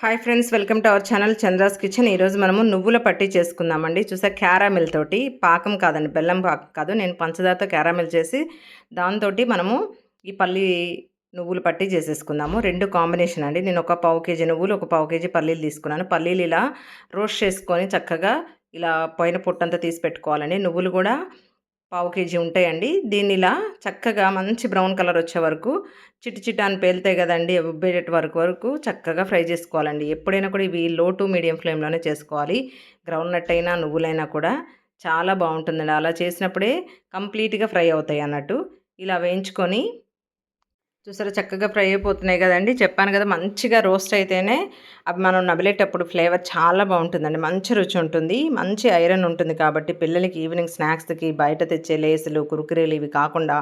Hi friends welcome to our channel Chandra's kitchen ఈరోజు మనము నువ్వుల పట్టి చేసుకుందామండి. చూసా క్యారామిల్ తోటి పాకం కాదండి బెల్లం పాకం కాదు. నేను పంచదారతో క్యారామిల్ చేసి దాంతో మనము ఈ పల్లి నువ్వులు పట్టి చేసేసుకుందాము. రెండు కాంబినేషన్ అండి. నేను ఒక పావు కేజీ నువ్వులు ఒక పావు కేజీ పల్లీలు తీసుకున్నాను. పల్లీలు ఇలా రోస్ట్ చేసుకొని చక్కగా ఇలా పైన పొట్టంతా తీసి పెట్టుకోవాలండి. నువ్వులు కూడా పావు కేజీ ఉంటాయండి. దీన్ని ఇలా చక్కగా మంచి బ్రౌన్ కలర్ వచ్చే వరకు చిట్టి చిట్ట అని పేలుతాయి కదండి ఉబ్బేట వరకు వరకు చక్కగా ఫ్రై చేసుకోవాలండి. ఎప్పుడైనా కూడా ఇవి లో టు మీడియం ఫ్లేమ్లోనే చేసుకోవాలి. గ్రౌండ్ నట్ అయినా నువ్వులైనా కూడా చాలా బాగుంటుందండి. అలా చేసినప్పుడే కంప్లీట్గా ఫ్రై అవుతాయి అన్నట్టు. ఇలా వేయించుకొని చూసారా? చక్కగా ఫ్రై అయిపోతున్నాయి కదండి. చెప్పాను కదా మంచిగా రోస్ట్ అయితేనే అవి మనం నబిలేటప్పుడు ఫ్లేవర్ చాలా బాగుంటుందండి. మంచి రుచి ఉంటుంది. మంచి ఐరన్ ఉంటుంది కాబట్టి పిల్లలకి ఈవినింగ్ స్నాక్స్కి బయట తెచ్చే లేసులు కురుకురేలు ఇవి కాకుండా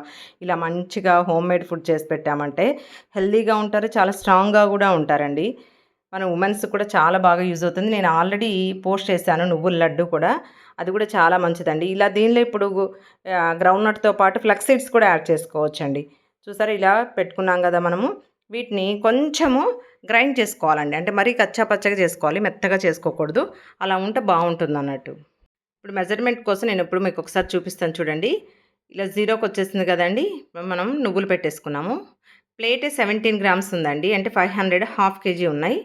ఇలా మంచిగా హోమ్ మేడ్ ఫుడ్ చేసి పెట్టామంటే హెల్తీగా ఉంటారు చాలా స్ట్రాంగ్గా కూడా ఉంటారండి. మన ఉమెన్స్ కూడా చాలా బాగా యూజ్ అవుతుంది. నేను ఆల్రెడీ పోస్ట్ చేశాను నువ్వుల లడ్డు కూడా. అది కూడా చాలా మంచిదండి. ఇలా దీనిలో ఇప్పుడు గ్రౌండ్ నట్తో పాటు ఫ్లక్సీడ్స్ కూడా యాడ్ చేసుకోవచ్చండి. చూసారా? ఇలా పెట్టుకున్నాం కదా మనము. వీటిని కొంచెము గ్రైండ్ చేసుకోవాలండి. అంటే మరీ కచ్చా పచ్చగా చేసుకోవాలి. మెత్తగా చేసుకోకూడదు. అలా ఉంటే బాగుంటుంది అన్నట్టు. ఇప్పుడు మెజర్మెంట్ కోసం నేను ఇప్పుడు మీకు ఒకసారి చూపిస్తాను చూడండి. ఇలా జీరోకి వచ్చేసింది కదండి. మనం నువ్వులు పెట్టేసుకున్నాము. ప్లేటే సెవెంటీన్ గ్రామ్స్ ఉందండి. అంటే ఫైవ్ హండ్రెడ్ హాఫ్ కేజీ ఉన్నాయి.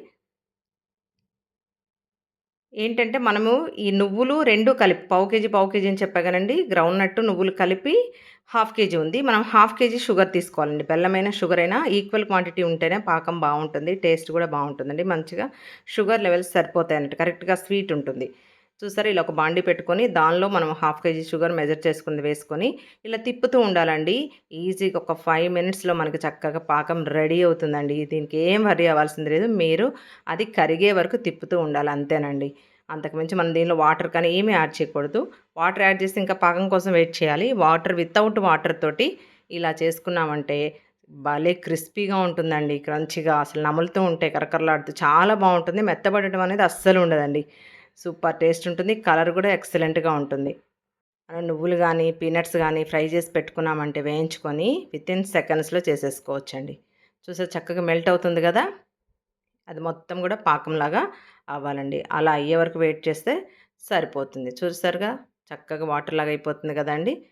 ఏంటంటే మనము ఈ నువ్వులు రెండు కలిపి పావు కేజీ పావు కేజీ అని చెప్పగానండి గ్రౌండ్ నట్టు నువ్వులు కలిపి హాఫ్ కేజీ ఉంది. మనం హాఫ్ కేజీ షుగర్ తీసుకోవాలండి. బెల్లమైన షుగర్ అయినా ఈక్వల్ క్వాంటిటీ ఉంటేనే పాకం బాగుంటుంది టేస్ట్ కూడా బాగుంటుందండి. మంచిగా షుగర్ లెవెల్స్ సరిపోతాయి అన్నట్టు కరెక్ట్గా స్వీట్ ఉంటుంది. చూసారా ఇలా ఒక బాండి పెట్టుకొని దానిలో మనం హాఫ్ కేజీ షుగర్ మెజర్ చేసుకుని వేసుకొని ఇలా తిప్పుతూ ఉండాలండి. ఈజీగా ఒక ఫైవ్ మినిట్స్లో మనకి చక్కగా పాకం రెడీ అవుతుందండి. దీనికి ఏం వరి అవ్వాల్సింది లేదు. మీరు అది కరిగే వరకు తిప్పుతూ ఉండాలి. అంతేనండి. అంతకుమించి మనం దీనిలో వాటర్ కానీ ఏమీ యాడ్ చేయకూడదు. వాటర్ యాడ్ చేసి ఇంకా పాకం కోసం వెయిట్ చేయాలి. వాటర్ వితౌట్ వాటర్ తోటి ఇలా చేసుకున్నామంటే భలే క్రిస్పీగా ఉంటుందండి క్రంచిగా. అసలు నములుతూ ఉంటే కరకరలాడుతూ చాలా బాగుంటుంది. మెత్తబడటం అనేది అస్సలు ఉండదండి. సూపర్ టేస్ట్ ఉంటుంది. కలర్ కూడా ఎక్సలెంట్గా ఉంటుంది. మనం నువ్వులు కానీ పీనట్స్ కానీ ఫ్రై చేసి పెట్టుకున్నామంటే వేయించుకొని విత్ ఇన్ సెకండ్స్లో చేసేసుకోవచ్చండి. చూసే చక్కగా మెల్ట్ అవుతుంది కదా? అది మొత్తం కూడా పాకంలాగా అవ్వాలండి. అలా అయ్యే వరకు వెయిట్ చేస్తే సరిపోతుంది. చూసారుగా? చక్కగా వాటర్ లాగా అయిపోతుంది కదండి.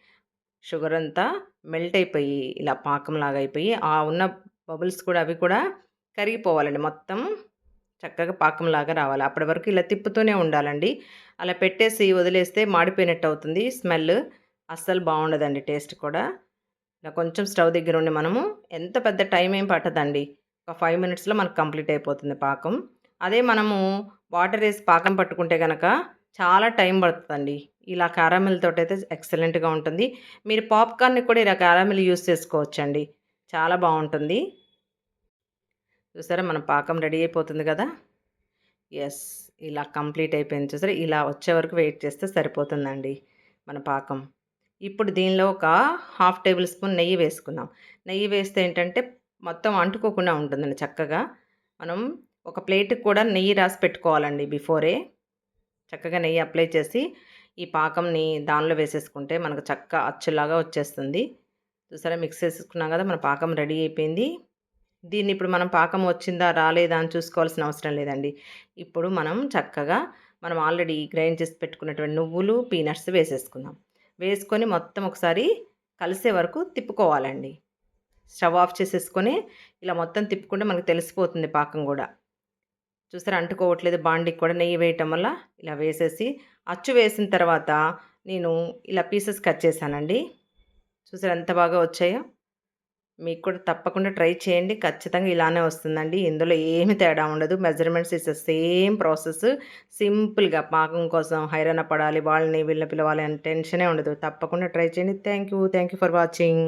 షుగర్ అంతా మెల్ట్ అయిపోయి ఇలా పాకంలాగా అయిపోయి ఆ ఉన్న బబుల్స్ కూడా అవి కూడా కరిగిపోవాలండి మొత్తం. చక్కగా పాకంలాగా రావాలి. అప్పటి వరకు ఇలా తిప్పుతూనే ఉండాలండి. అలా పెట్టేసి వదిలేస్తే మాడిపోయినట్టు అవుతుంది. స్మెల్ అస్సలు బాగుండదండి టేస్ట్ కూడా. ఇలా కొంచెం స్టవ్ దగ్గర ఉండి మనము ఎంత పెద్ద టైం ఏం పట్టదండి. ఒక ఫైవ్ మినిట్స్లో మనకు కంప్లీట్ అయిపోతుంది పాకం. అదే మనము వాటర్ వేసి పాకం పట్టుకుంటే కనుక చాలా టైం పడుతుందండి. ఇలా క్యారామిల్ తోటి అయితే ఎక్సలెంట్గా ఉంటుంది. మీరు పాప్కార్న్ కూడా ఇలా క్యారామిల్ యూస్ చేసుకోవచ్చండి. చాలా బాగుంటుంది. చూసారా మన పాకం రెడీ అయిపోతుంది కదా? ఎస్ ఇలా కంప్లీట్ అయిపోయింది. చూసారా? ఇలా వచ్చే వరకు వెయిట్ చేస్తే సరిపోతుందండి మన పాకం. ఇప్పుడు దీనిలో ఒక హాఫ్ టేబుల్ స్పూన్ నెయ్యి వేసుకుందాం. నెయ్యి వేస్తే ఏంటంటే మొత్తం అంటుకోకుండా ఉంటుందండి చక్కగా. మనం ఒక ప్లేట్కి కూడా నెయ్యి రాసి పెట్టుకోవాలండి బిఫోరే. చక్కగా నెయ్యి అప్లై చేసి ఈ పాకంని దానిలో వేసేసుకుంటే మనకు చక్క అచ్చులాగా వచ్చేస్తుంది. చూసారా మిక్స్ చేసుకున్నాం కదా మన పాకం రెడీ అయిపోయింది. దీన్ని ఇప్పుడు మనం పాకం వచ్చిందా రాలేదా అని చూసుకోవాల్సిన అవసరం లేదండి. ఇప్పుడు మనం చక్కగా మనం ఆల్రెడీ గ్రైండ్ చేసి పెట్టుకున్నటువంటి నువ్వులు పీనట్స్ వేసేసుకుందాం. వేసుకొని మొత్తం ఒకసారి కలిసే వరకు తిప్పుకోవాలండి. స్టవ్ ఆఫ్ చేసేసుకొని ఇలా మొత్తం తిప్పుకుంటే మనకు తెలిసిపోతుంది పాకం కూడా. చూసారా? అంటుకోవట్లేదు. బాండికి కూడా నెయ్యి వేయటం వల్ల ఇలా వేసేసి అచ్చు వేసిన తర్వాత నేను ఇలా పీసెస్ కట్ చేశానండి. చూసారు ఎంత బాగా వచ్చాయో? మీకు కూడా తప్పకుండా ట్రై చేయండి. ఖచ్చితంగా ఇలానే వస్తుందండి. ఇందులో ఏమి తేడా ఉండదు. Measurements is same process. సింపుల్గా పాకం కోసం హైరాణ పడాలి వాళ్ళని వీళ్ళని పిలవాలి అని టెన్షనే ఉండదు. తప్పకుండా ట్రై చేయండి. Thank you thank you for watching.